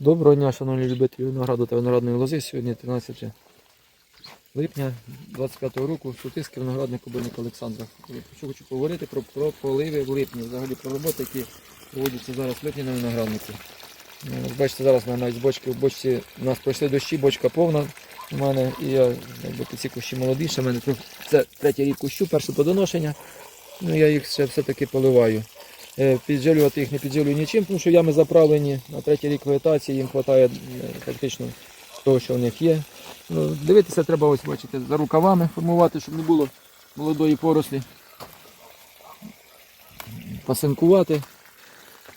Доброго дня, шановні любителі винограду та виноградної лози. Сьогодні 13 липня 25 року, Сутиський виноградник Кобильник Олександра. Хочу поговорити про, про поливи в липні, взагалі про роботи, які проводяться зараз в липні на винограднику. Е, Бачите, зараз в мене навіть з бочки, в бочці у нас пройшли дощі, бочка повна у мене, і я якби ці кущі молоді, ще в мене це третій рік кущу, перше подоношення. Ну я їх ще все-таки поливаю. Е, Підживлювати їх не підживлюю нічим, тому що ями заправлені на третій рік вегетації, їм вистачає фактично того, що в них є. Ну, дивитися треба ось бачите, за рукавами формувати, щоб не було молодої порослі. Пасинкувати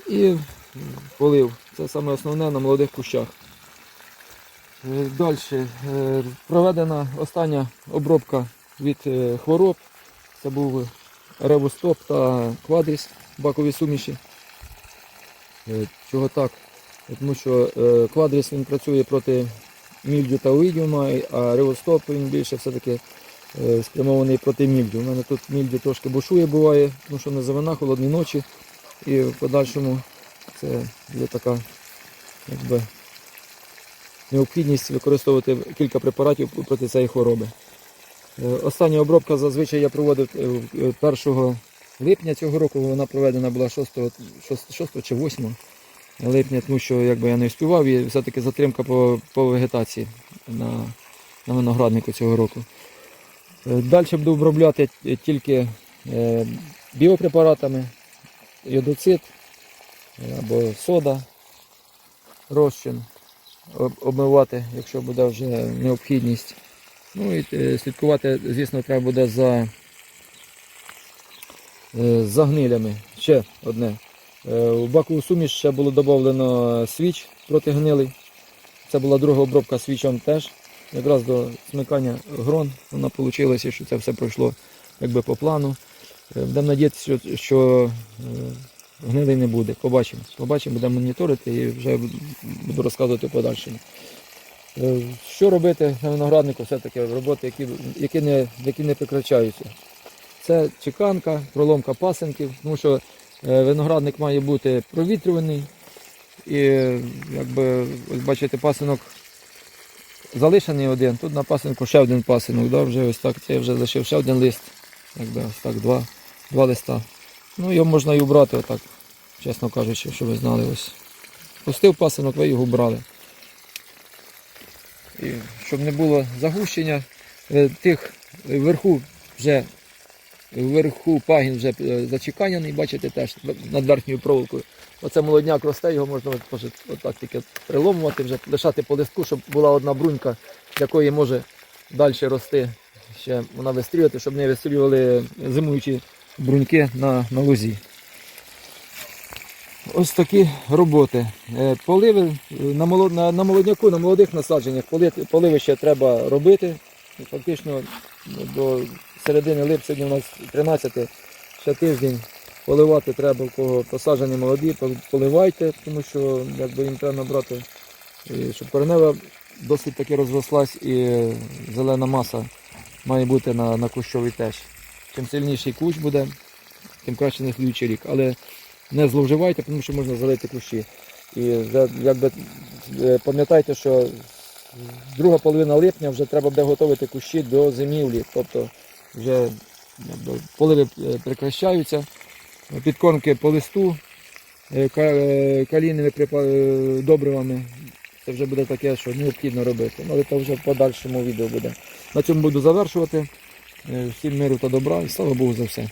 і полив. Це саме основне на молодих кущах. Далі проведена остання обробка від е, хвороб. Це був ревостоп та квадріс бакові суміші. Е, Чого так? Тому що е, квадріс він працює проти мільдю та оїдіума, а ревостоп він більше все-таки е, спрямований проти мільдю. У мене тут мільдю трошки бушує буває, тому що на зимина, холодні ночі. І в подальшому це є така якби, необхідність використовувати кілька препаратів проти цієї хвороби. Е, Остання обробка зазвичай я проводив е, 1 липня цього року, вона проведена була 6, 6, 6 чи 8 липня, тому що якби я не встигав і все-таки затримка по, по вегетації на, на винограднику цього року. Далі буду обробляти тільки е, біопрепаратами, йодоцит е, або сода, розчин обмивати, якщо буде вже необхідність. Ну і е, слідкувати, звісно, треба буде за, е, за гнилями. Ще одне. Е, У бакову суміш ще було додано свіч проти гнилий. Це була друга обробка свічом теж. Якраз до смикання грон вона вийшла, що це все пройшло якби по плану. Будемо надіятися, що, гнилий не буде. Побачимо. Побачимо, будемо моніторити і вже буду розказувати подальшому. Е, Що робити на винограднику, все-таки роботи, які, які, не, які не прекращаються. Це чеканка, проломка пасенків, тому що е, виноградник має бути провітрюваний. І якби, ось бачите, пасинок залишений один, тут на пасинку ще один пасинок, да, вже ось так, це я вже лишив ще один лист, якби ось так, два, два листа. Ну його можна і убрати, отак, чесно кажучи, щоб ви знали. ось. Пустив пасинок, ви його брали. Щоб не було загущення, е, тих е, вверху вже вверху пагін вже е, зачеканяний, бачите теж над верхньою проволокою. Оце молодняк росте, його можна от, отак тільки приломувати, вже лишати по листку, щоб була одна брунька, якої може далі рости. Ще вона вистрілювати, щоб не вистрілювали зимуючі бруньки на, на лозі. Ось такі роботи. Е, Поливи е, на, молод... на, на молодняку, на молодих насадженнях поливи ще треба робити. Фактично ну, до середини липня, у нас 13 ще тиждень. Поливати треба, у кого посаджені молоді, поливайте, тому що якби їм треба набрати, щоб коренева досить таки розрослась і зелена маса має бути на, на кущовий теж. Чим сильніший кущ буде, тим краще не слідуючий рік. Але не зловживайте, тому що можна залити кущі. І якби е, пам'ятайте, що друга половина липня вже треба буде готувати кущі до зимівлі. Тобто вже якби, поливи е, прекращаються, підкормки по листу, е, калійними добривами. Це вже буде таке, що необхідно робити. Ну, Але це вже в подальшому відео буде. На цьому буду завершувати. Всім миру та добра і слава Богу за все.